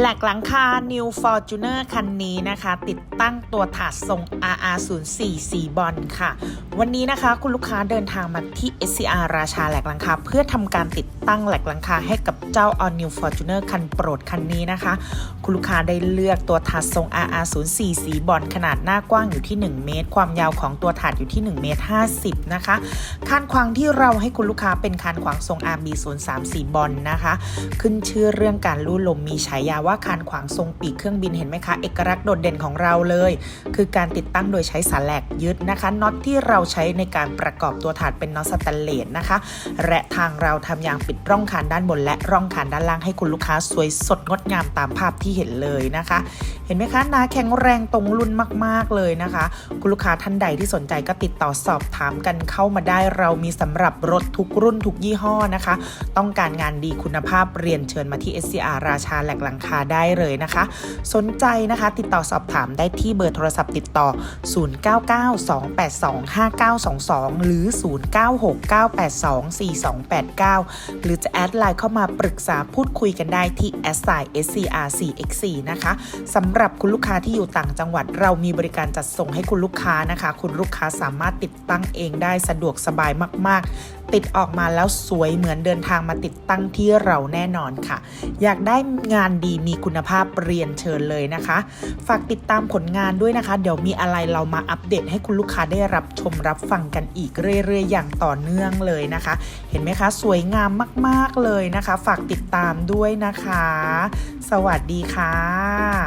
แหลกหลังคา New Fortuner คันนี้นะคะ ติดตั้งตัวถาดทรง RR04 สีบอลค่ะ วันนี้นะคะ คุณลูกค้าเดินทางมาที่ SCR ราชาแหลกลังคา เพื่อทำการติดตั้งแหลกลังคาให้กับเจ้า All New Fortuner คันโปรดคันนี้นะคะ คุณลูกค้าได้เลือกตัวถาดทรง RR04 สีบอลขนาดหน้ากว้างอยู่ที่ 1 เมตร ความยาวของตัวถาดอยู่ที่1เมตร50 นะคะคานขวางที่เราให้คุณลูกค้าเป็นคานขวางทรง RB03 สีบอลนะคะ ขึ้นชื่อเรื่องการลู่ลมมีฉายาว่าคานขวางทรงปีกเครื่องบินเห็นไหมคะเอกลักษณ์โดดเด่นของเราเลย คือการติดตั้งโดยใช้สาแหลกยึดนะคะน็อตที่เราใช้ในการประกอบตัวถาดเป็นน็อตสแตนเลสนะคะ และทางเราทำยางปิดร่องคานด้านบน และร่องคานด้านล่างให้คุณลูกค้าสวยสดงดงามตามภาพที่เห็นเลยนะคะ เห็นไหมคะนาแข็งแรงตรงรุ่นมาก ๆเลยนะคะ คุณลูกค้าท่านใดที่สนใจก็ติดต่อสอบถามกันเข้ามาได้ เรามีสำหรับรถทุกรุ่นทุกยี่ห้อนะคะ ต้องการงานดีคุณภาพเรียนเชิญมาที่ SCR ราชาแหลกหลังคาได้เลยนะคะ สนใจนะคะติดต่อสอบถามได้ที่เบอร์โทรศัพท์ติดต่อ 0992825 922 หรือ 0969824289 หรือจะแอดไลน์เข้ามาปรึกษาพูดคุยกันได้ที่ s i SCR 4x4 นะคะสำหรับคุณลูกค้าที่อยู่ต่างจังหวัด เรามีบริการจัดส่งให้คุณลูกค้านะคะ คุณลูกค้าสามารถติดตั้งเองได้สะดวกสบายมาก ๆติดออกมาแล้วสวยเหมือนเดินทางมาติดตั้งที่เราแน่นอนค่ะ อยากได้งานดีมีคุณภาพเรียนเชิญเลยนะคะ ฝากติดตามผลงานด้วยนะคะ เดี๋ยวมีอะไรเรามาอัปเดตให้คุณลูกค้าได้รับชมรับฟังกันอีกเรื่อยๆ อย่างต่อเนื่องเลยนะคะ เห็นไหมคะ สวยงามมากๆเลยนะคะ ฝากติดตามด้วยนะคะ สวัสดีค่ะ